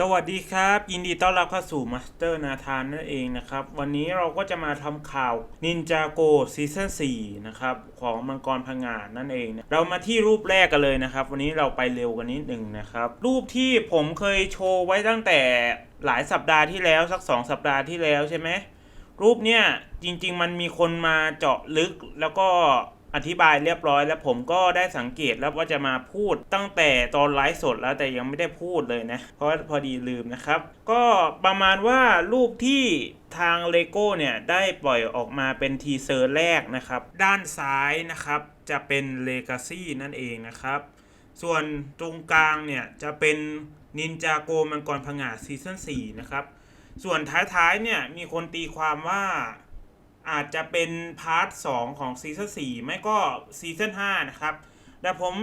สวัสดีครับ ยินดีต้อนรับเข้าสู่มาสเตอร์นาธานนั่นเองนะครับ วันนี้เราก็จะมาทำข่าวนินจาโกซีซั่น4นะครับ ของมังกรพังงานนั่นเองนะเรามาที่รูปแรกกันเลยนะครับ วันนี้เราไปเร็วกันนิดหนึ่งนะครับ รูปที่ผมเคยโชว์ไว้ตั้งแต่หลายสัปดาห์ที่แล้วสัก 2 สัปดาห์ที่แล้วใช่ไหมรูปเนี่ยจริง ๆ มันมีคนมาเจาะลึกแล้วก็ อธิบายเรียบร้อย แล้วผมก็ได้สังเกตแล้วว่าจะมาพูดตั้งแต่ตอนไลฟ์สดแล้วแต่ยังไม่ได้พูดเลยนะ เพราะพอดีลืมนะครับ ก็ประมาณว่ารูปที่ทางเลโก้เนี่ย ได้ปล่อยออกมาเป็นทีเซอร์แรกนะครับ ด้านซ้ายนะครับจะเป็น Legacy นั่นเองนะครับ ส่วนตรงกลางเนี่ย จะเป็นนินจาโกมังกรพังงาซีซั่น4นะครับ ส่วนท้ายๆเนี่ยมีคนตีความว่า อาจจะเป็นพาร์ท2ของซีซั่น4ไม่ก็ซีซั่น5นะครับ แต่ผม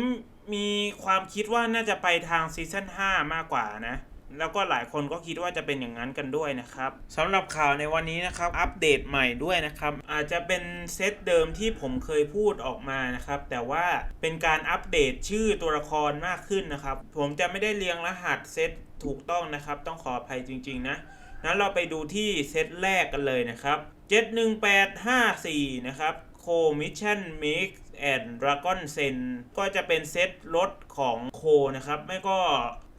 มีความคิดว่าน่าจะไปทางซีซั่น5มากกว่านะ แล้วก็หลายคนก็คิดว่าจะเป็นอย่างนั้นกันด้วยนะครับสำหรับข่าวในวันนี้นะครับ อัปเดตใหม่ด้วยนะครับ อาจจะเป็นเซตเดิมที่ผมเคยพูดออกมานะครับ แต่ว่าเป็นการอัปเดตชื่อตัวละครมากขึ้นนะครับ ผมจะไม่ได้เรียงรหัสเซตถูกต้องนะครับ ต้องขออภัยจริง ๆ นะนั้นเราไปดูที่เซตแรกกันเลยนะครับ 71854 นะครับโคมิชชั่นมิกแอนด์ดราก้อนเซนก็จะเป็นเซตรถของโคนะครับ ไม่ก็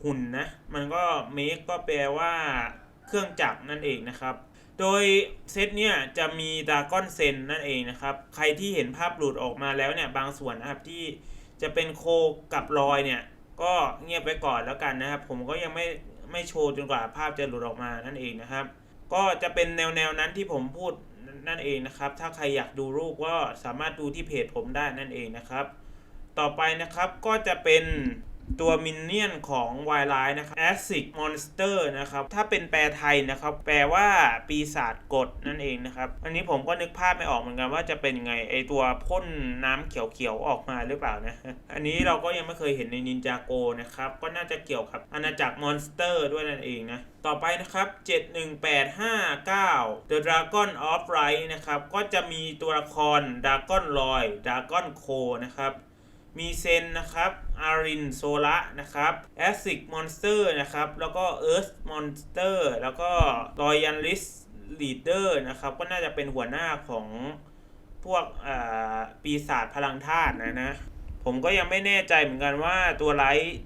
หุ่นนะ มันก็เมกก็แปลว่าเครื่องจักรนั่นเองนะครับ โดยเซตเนี่ยจะมีดาก้อนเซนนั่นเองนะครับ ใครที่เห็นภาพหลุดออกมาแล้วเนี่ยบางส่วนนะครับที่จะเป็นโคกับรอยเนี่ยก็เงียบไปก่อนแล้วกันนะครับ ผมก็ยังไม่ไม่โชว์จนกว่าภาพจะหลุดออกมานั่นเองนะครับ ก็จะเป็นแนวแนวนั้นที่ผมพูดนั่นเองนะครับ ถ้าใครอยากดูรูปก็สามารถดูที่เพจผมได้นั่นเองนะครับ ต่อไปนะครับก็จะเป็น ตัวมินเนี่ยนของวายไลน์นะครับ Acid Monster นะครับ ถ้าเป็นแปลไทยนะครับ แปลว่าปีศาจกดนั่นเองนะครับ อันนี้ผมก็นึกภาพไม่ออกเหมือนกันว่าจะเป็นยังไง ไอตัวพ่นน้ำเขียวๆออกมาหรือเปล่านะ อันนี้เราก็ยังไม่เคยเห็นในนินจาโกนะครับ ก็น่าจะเกี่ยวกับอาณาจักรมอนสเตอร์ด้วยนั่นเองนะ ต่อไปนะครับ 71859 The Dragon of Light นะครับ ก็จะมีตัวละคร Dragon Roy Dragon c o นะครับ มีเซนนะครับอารินโซละนะครับแอซิกมอนสเตอร์นะครับ แล้วก็เอิร์ธมอนสเตอร์แล้วก็รอยันลิสลีดเดอร์นะครับ ก็น่าจะเป็นหัวหน้าของพวกปีศาจพลังธาตุนะนะ ผมก็ยังไม่แน่ใจเหมือนกันว่าตัวไลท์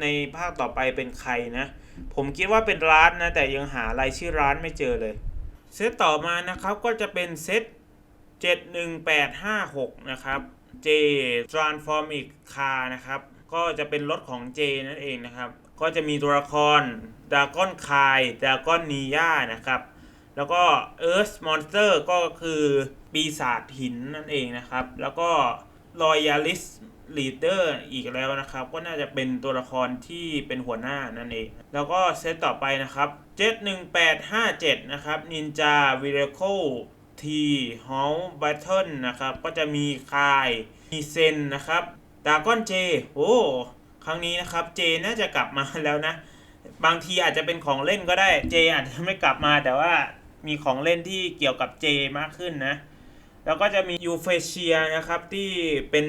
ในภาคต่อไปเป็นใครนะ ผมคิดว่าเป็นร้านนะ แต่ยังหารายชื่อร้านไม่เจอเลย เซตต่อมานะครับก็จะเป็นเซต71856 นะครับ J Transformic Car นะครับ ก็จะเป็นรถของ J นั่นเองนะครับ ก็จะมีตัวละคร Dragon Kai Dragon Nia นะครับ แล้วก็ Earth Monster ก็คือปีศาจหินนั่นเองนะครับ แล้วก็ Royalist Leader อีกแล้วนะครับ ก็น่าจะเป็นตัวละครที่เป็นหัวหน้านั่นเอง แล้วก็เซตต่อไปนะครับ71857 นะครับ Ninja Miracle T h o u Battle นะครับ ก็จะมีคายมีเซนนะครับดากอนเจโอ้ครั้งนี้นะครับเจน่าจะกลับมาแล้วนะ บางทีอาจจะเป็นของเล่นก็ได้เจอาจจะไม่กลับมาแต่ว่ามีของเล่นที่เกี่ยวกับเจมากขึ้นนะ แล้วก็จะมียูเฟเชียนะครับที่เป็น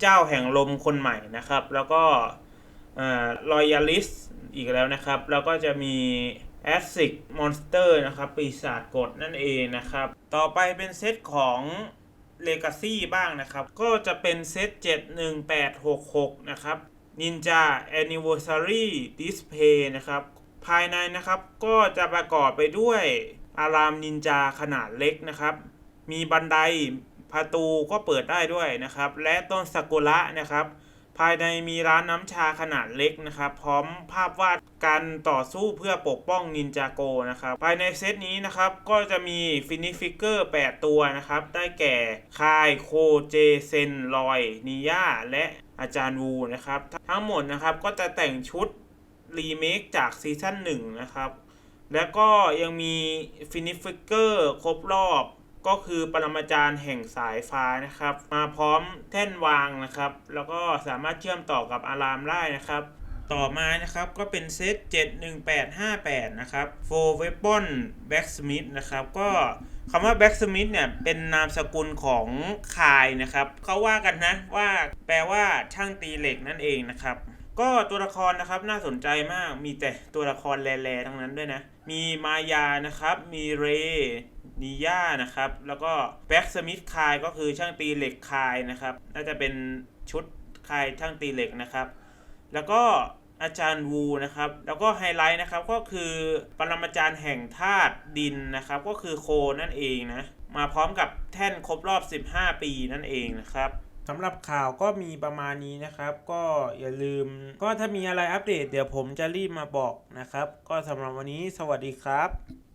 เจ้าแห่งลมคนใหม่นะครับ แล้วก็รอยัลิสอีกแล้วนะครับ แล้วก็จะมี แอสซิกมอนสเตอร์นะครับ ปีศาจกดนั่นเองนะครับ ต่อไปเป็นเซตของ Legacy บ้างนะครับ ก็จะเป็นเซต 71866 นะครับ Ninja Anniversary Display นะครับ ภายในนะครับก็จะประกอบไปด้วยอารามนินจาขนาดเล็กนะครับ มีบันไดประตูก็เปิดได้ด้วยนะครับ และต้นซากุระนะครับ ภายในมีร้านน้ำชาขนาดเล็กนะครับ พร้อมภาพวาดการต่อสู้เพื่อปกป้องนินจาโกนะครับ ภายในเซตนี้นะครับก็จะมีฟินิฟิกเกอร์ 8 ตัวนะครับ ได้แก่คายโคเจเซนลอยนิยาและอาจารย์วูนะครับ ทั้งหมดนะครับก็จะแต่งชุดรีเมคจากซีซั่น1นะครับ แล้วก็ยังมีฟินิฟิกเกอร์ครบรอบ ก็คือปรมาจารย์แห่งสายฟ้านะครับ มาพร้อมแท่นวางนะครับ แล้วก็สามารถเชื่อมต่อกับอารามได้นะครับ ต่อมานะครับก็เป็นเซต71858 นะครับ Four Weapon Blacksmith นะครับ ก็คำว่า Blacksmith เนี่ยเป็นนามสกุลของคายนะครับเขาว่ากันนะว่าแปลว่าช่างตีเหล็กนั่นเองนะครับ ก็ตัวละครนะครับน่าสนใจมากมีแต่ตัวละครแร่ๆทั้งนั้นด้วยนะ มีมายานะครับ มีเร นิย่านะครับ แล้วก็แบ็กสมิธคายก็คือช่างตีเหล็กคายนะครับ น่าจะเป็นชุดคายช่างตีเหล็กนะครับ แล้วก็อาจารย์วูนะครับ แล้วก็ไฮไลท์นะครับก็คือปรมาจารย์แห่งธาตุดินนะครับ ก็คือโคนั่นเองนะ มาพร้อมกับแท่นครบรอบ 15 ปีนั่นเองนะครับสำหรับข่าวก็มีประมาณนี้นะครับ ก็อย่าลืม ก็ถ้ามีอะไรอัปเดตเดี๋ยวผมจะรีบมาบอกนะครับ ก็สำหรับวันนี้สวัสดีครับ